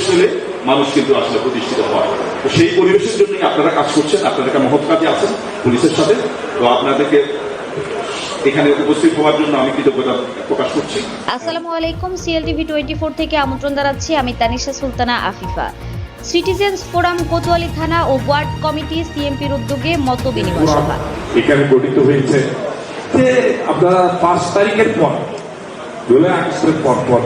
পরিবেশ হলে মানুষ কিন্তু আসলে প্রতিষ্ঠিত হয়। তো সেই পরিবেশের জন্যই আপনারা কাজ করছেন আপনারা একটা মহৎ কাজে আছেন পুলিশের সাথে। তো আপনাদেরকে এখানে উপস্থিত হওয়ার জন্য আমি কৃতজ্ঞতা প্রকাশ করছি। আসসালামু আলাইকুম সিএলটিভি টোয়েন্টি ফোর থেকে আমন্ত্রণ জানাচ্ছি। আমি তানিশা সুলতানা আফিফা। সিটিজেন্স ফোরাম কোতোয়ালি থানা ও ওয়ার্ড কমিটি সিএমপির উদ্যোগে মত বিনিময় সভা। এখানে গঠিত হয়েছে। যে আপনারা পাঁচ তারিখের পর জুলাই আগস্টের পর পর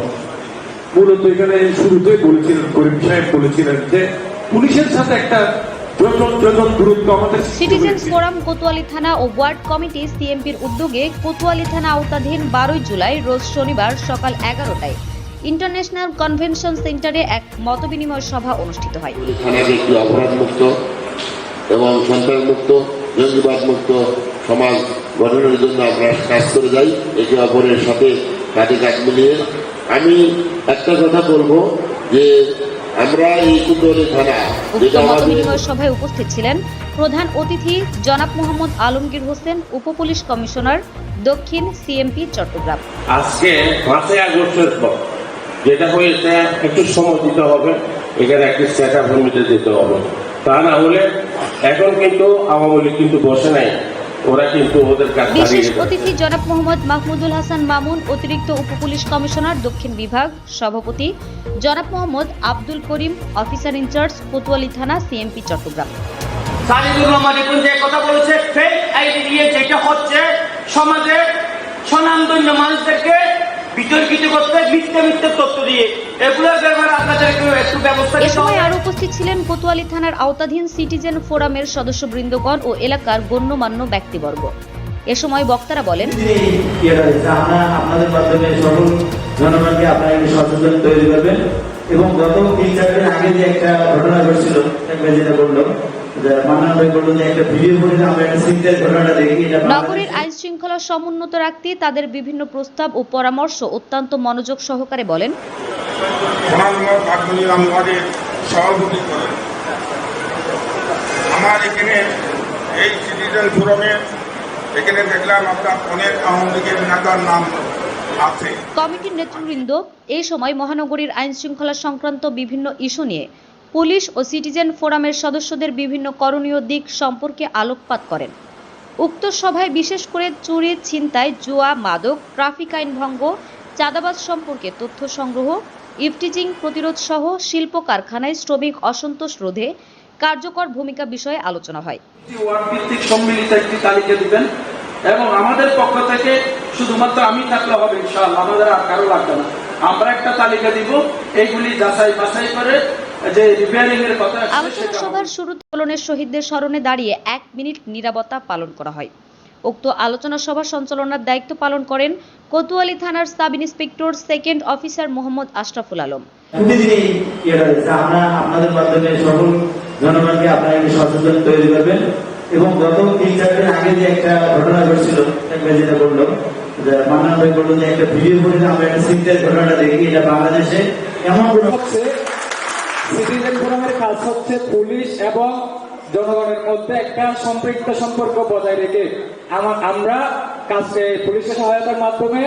মূলত এখানে শুরুতেই বলেছিলেন করিম সাহেব বলেছিলেন যে পুলিশের সাথে একটা সিটিজেন্স ফোরাম কোতোয়ালি থানা ও ওয়ার্ড কমিটি সিএমপির উদ্যোগে কোতোয়ালি থানা আওতাধীন বারোই জুলাই রোজ শনিবার সকাল এগারোটায় ইন্টারন্যাশনাল কনভেনশন সেন্টারে এক মতবিনিময় সভা অনুষ্ঠিত হয়। একটি এবং সমাজ গঠনের জন্য আমরা কাজ করে যাই। একে অপরের সাথে কাঁধে কাঁধ মিলিয়ে আমি একটা কথা বলব যে আমরা এই থানা সভায় উপস্থিত ছিলেন প্রধান অতিথি জনাব মোহাম্মদ আলমগীর হোসেন উপপুলিশ কমিশনার দক্ষিণ সিএমপি চট্টগ্রাম। আজকে পাঁচই আগস্টের পর যেটা হয়েছে একটু সময় দিতে হবে এখানে একটি সেটা ভূমিতে দিতে হবে। তা না হলে এখন কিন্তু আওয়ামী লীগ কিন্তু বসে নাই। ওরা কিন্তু ওদের বিশেষ অতিথি জনাব মোহাম্মদ মাহমুদুল হাসান মামুন অতিরিক্ত উপপুলিশ কমিশনার দক্ষিণ বিভাগ সভাপতি জনাব Mohammad Abdul Karim officer in charge Kotwali থানা সিএমপি চট্টগ্রাম। সালিদুর রহমান এখন যে কথা বলেছে ফেক আইডি দিয়ে যেটা হচ্ছে সমাজে স্বনামধন্য মানুষদেরকে বিতর্কিত করতে মিথ্যে মিথ্যে তথ্য দিয়ে এগুলোর ব্যাপারে আপনাদেরকে একটু ব্যবস্থা এ সময় হবে উপস্থিত ছিলেন কোতোয়ালি থানার আওতাধীন সিটিজেন ফোরামের সদস্যবৃন্দগণ ও এলাকার গণ্যমান্য ব্যক্তিবর্গ। এ সময় বক্তারা বলেন ইয়ে রয়েছে আমরা আপনাদের মাধ্যমে সকল জনগণকে আপনারা সচেতন তৈরি করবেন এবং গত তিন চার দিন আগে যে একটা ঘটনা ঘটছিল একবার যেটা বলল মান্নান ভাই বলল যে একটা ভিডিও করে আমরা একটা ঘটনাটা দেখি এটা শৃঙ্খলা সমুন্নত রাখতে তাদের বিভিন্ন প্রস্তাব ও পরামর্শ অত্যন্ত মনোযোগ সহকারে বলেন। সভাপতি করেন আমার এখানে এই সিটিজেন ফোরামে এখানে দেখলাম আপনার অনেক আওয়ামী লীগের নেতার নাম আছে। কমিটির নেতৃবৃন্দ এই সময় মহানগরীর আইন শৃঙ্খলা সংক্রান্ত বিভিন্ন ইস্যু নিয়ে পুলিশ ও সিটিজেন ফোরামের সদস্যদের বিভিন্ন করণীয় দিক সম্পর্কে আলোকপাত করেন। উক্ত সভায় বিশেষ করে চুরি ছিনতাই, জুয়া, মাদক, ট্রাফিক আইন ভঙ্গ, চাঁদাবাজ সম্পর্কে তথ্য সংগ্রহ, ইফটিজিং প্রতিরোধ সহ শিল্প কারখানায় শ্রমিক অসন্তোষ রোধে কার্যকর ভূমিকা বিষয়ে আলোচনা হয়। সম্মিলিত একটি তালিকা দিবেন এবং আমাদের পক্ষ থেকে শুধুমাত্র আমি থাকলে হবে ইনশাআল্লাহ, আমাদের আর কারও লাগবে না। আমরা একটা তালিকা দিব, এইগুলি যাচাই বাছাই করে আলোচনা সভার শুরুতে আন্দোলনের শহীদদের স্মরণে দাঁড়িয়ে এক মিনিট নিরাপত্তা পালন করা হয়। উক্ত আলোচনা সভা সঞ্চালনার দায়িত্ব পালন করেন কোতোয়ালি থানার sub inspector second officer Mohammad Ashraful Alam. ইয়ে আমরা আপনাদের মাধ্যমে সকল জনগণকে আপনারা সচেতন তৈরি করবেন এবং গত তিন চার দিন আগে যে একটা ঘটনা ঘটছিল যেটা বলল মান্নান ভাই বলল যে একটা ভিডিও করে আমরা একটা ঘটনাটা দেখি এটা বাংলাদেশে এমন হচ্ছে সিটিজেন ফোরামের কাজ হচ্ছে পুলিশ এবং জনগণের মধ্যে একটা সম্পৃক্ত সম্পর্ক বজায় রেখে। আমার আমরা কাজকে পুলিশের সহায়তার মাধ্যমে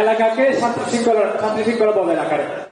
এলাকাকে শান্তি শৃঙ্খলা শান্তি শৃঙ্খলা বজায় রাখার।